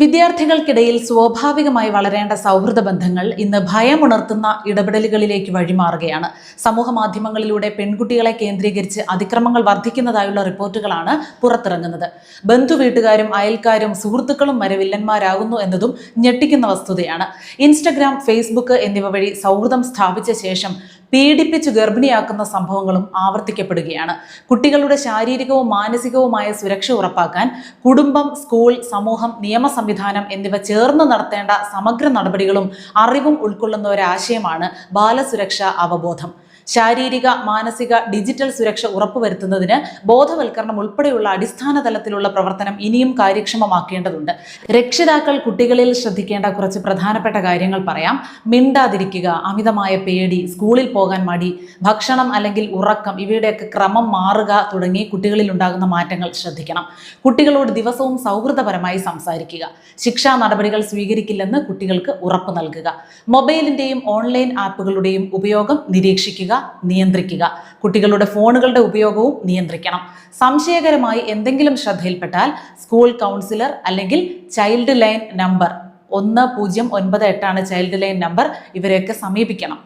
വിദ്യാർത്ഥികൾക്കിടയിൽ സ്വാഭാവികമായി വളരേണ്ട സൗഹൃദ ബന്ധങ്ങൾ ഇന്ന് ഭയമുണർത്തുന്ന ഇടപെടലുകളിലേക്ക് വഴിമാറുകയാണ്. സമൂഹ മാധ്യമങ്ങളിലൂടെ പെൺകുട്ടികളെ കേന്ദ്രീകരിച്ച് അതിക്രമങ്ങൾ വർദ്ധിക്കുന്നതായുള്ള റിപ്പോർട്ടുകളാണ് പുറത്തിറങ്ങുന്നത്. ബന്ധു വീട്ടുകാരും അയൽക്കാരും സുഹൃത്തുക്കളും വരെ വില്ലന്മാരാകുന്നു എന്നതും ഞെട്ടിക്കുന്ന വസ്തുതയാണ്. ഇൻസ്റ്റഗ്രാം ഫേസ്ബുക്ക് എന്നിവ വഴി സൗഹൃദം സ്ഥാപിച്ച ശേഷം പീഡിപ്പിച്ച് ഗർഭിണിയാക്കുന്ന സംഭവങ്ങളും ആവർത്തിക്കപ്പെടുകയാണ്. കുട്ടികളുടെ ശാരീരികവും മാനസികവുമായ സുരക്ഷ ഉറപ്പാക്കാൻ കുടുംബം സ്കൂൾ സമൂഹം നിയമ സംവിധാനം എന്നിവ ചേർന്ന് നടത്തേണ്ട സമഗ്ര നടപടികളും അറിവും ഉൾക്കൊള്ളുന്ന ഒരാശയമാണ് ബാലസുരക്ഷ അവബോധം. ശാരീരിക മാനസിക ഡിജിറ്റൽ സുരക്ഷ ഉറപ്പുവരുത്തുന്നതിന് ബോധവൽക്കരണം ഉൾപ്പെടെയുള്ള അടിസ്ഥാന തലത്തിലുള്ള പ്രവർത്തനം ഇനിയും കാര്യക്ഷമമാക്കേണ്ടതുണ്ട്. രക്ഷിതാക്കൾ കുട്ടികളിൽ ശ്രദ്ധിക്കേണ്ട കുറച്ച് പ്രധാനപ്പെട്ട കാര്യങ്ങൾ പറയാം. മിണ്ടാതിരിക്കുക അമിതമായ പേടി സ്കൂളിൽ പോകാൻ മടി ഭക്ഷണം അല്ലെങ്കിൽ ഉറക്കം ഇവയുടെയൊക്കെ ക്രമം മാറുക തുടങ്ങി കുട്ടികളിൽ ഉണ്ടാകുന്ന മാറ്റങ്ങൾ ശ്രദ്ധിക്കണം. കുട്ടികളോട് ദിവസവും സൗഹൃദപരമായി സംസാരിക്കുക. ശിക്ഷാ നടപടികൾ സ്വീകരിക്കില്ലെന്ന് കുട്ടികൾക്ക് ഉറപ്പ് നൽകുക. മൊബൈലിന്റെയും ഓൺലൈൻ ആപ്പുകളുടെയും ഉപയോഗം നിരീക്ഷിക്കുക. നിയന്ത്രിക്കുക. കുട്ടികളുടെ ഫോണുകളുടെ ഉപയോഗവും നിയന്ത്രിക്കണം. സംശയകരമായി എന്തെങ്കിലും ശ്രദ്ധയിൽപ്പെട്ടാൽ സ്കൂൾ കൗൺസിലർ അല്ലെങ്കിൽ ചൈൽഡ് ലൈൻ നമ്പർ ഒന്ന് പൂജ്യം ഒൻപത് എട്ടാണ് ചൈൽഡ് ലൈൻ നമ്പർ ഇവരെയൊക്കെ സമീപിക്കണം.